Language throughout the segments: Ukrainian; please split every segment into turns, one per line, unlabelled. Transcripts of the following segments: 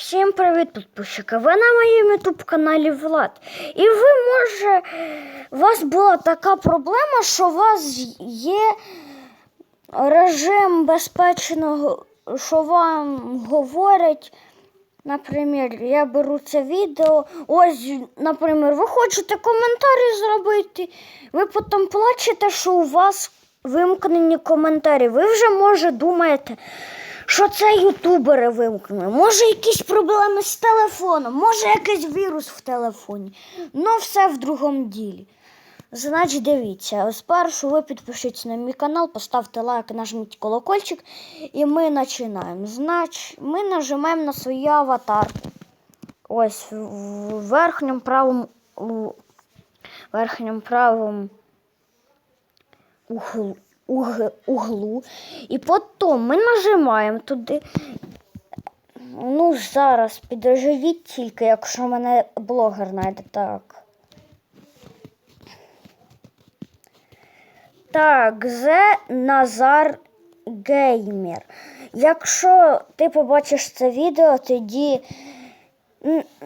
Всім привіт, підписчики! Ви на моєму ютуб каналі Влад. І ви, може, у вас була така проблема, що у вас є режим безпечного, що вам говорять. Наприклад, я беру це відео. Ось, наприклад, ви хочете коментарі зробити, ви потім плачете, що у вас вимкнені коментарі. Ви вже, може, думаєте, що це ютубери вимкнули. Може, якісь проблеми з телефоном, може, якийсь вірус в телефоні. Ну, все в другому ділі. Значить, дивіться, спершу ви підпишіться на мій канал, поставте лайк, нажміть колокольчик, і ми починаємо. Значить, ми нажимаємо на свою аватарку. Ось в верхньому правому у верхньому правому углу, уг- углу. І потім ми нажимаємо туди. Ну, зараз підождіть тільки, якщо мене блогер знайде так. Так, Зе Назар Геймер. Якщо ти побачиш це відео, тоді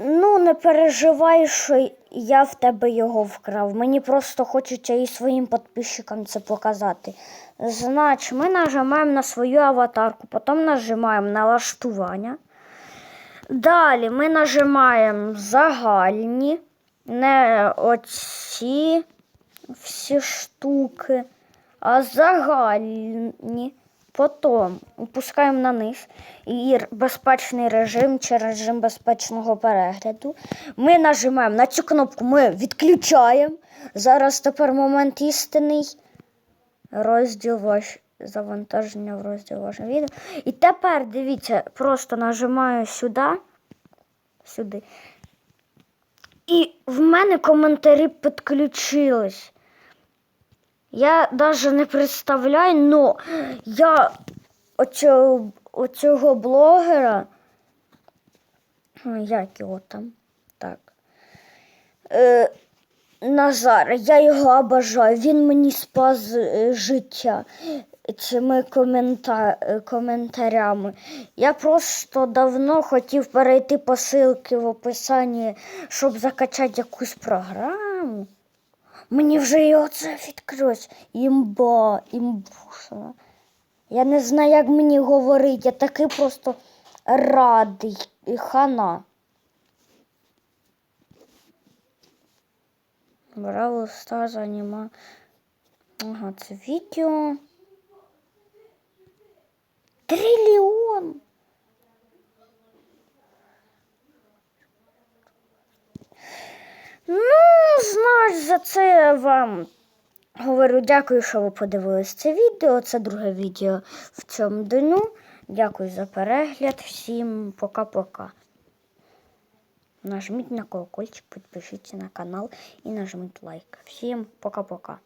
ну, не переживай, що я в тебе його вкрав. Мені просто хочеться і своїм підписчикам це показати. Значить, ми нажимаємо на свою аватарку, потім нажимаємо налаштування. Далі ми нажимаємо загальні, не оці всі штуки, а загальні. Потім опускаємо на низ і безпечний режим чи режим безпечного перегляду. Ми нажимаємо на цю кнопку, ми відключаємо. Зараз тепер момент істинний. Розділ ваш завантаження в розділ ваше відео. І тепер дивіться, просто нажимаю сюди. Сюди. І в мене коментарі підключились. Я навіть не представляю, але я оцього, блогера. Як його там? Так. Е, Назар, я його обожаю. Він мені спас е, життя цими комента... коментарями. Я просто давно хотів перейти по ссылці в описанні, щоб закачати якусь програму. Мені вже і оце відкрилось. Імба, імбушна. Я не знаю, як мені говорити. Я такий просто радий і хана. Браво Stars аніма. Ага, це відео. Трильйон. Ну, знаєш, за це вам говорю дякую, що ви подивились це відео. Це друге відео в цьому дню. Дякую за перегляд. Всім пока-пока. Нажміть на колокольчик, підпишіться на канал і нажміть лайк. Всім пока-пока.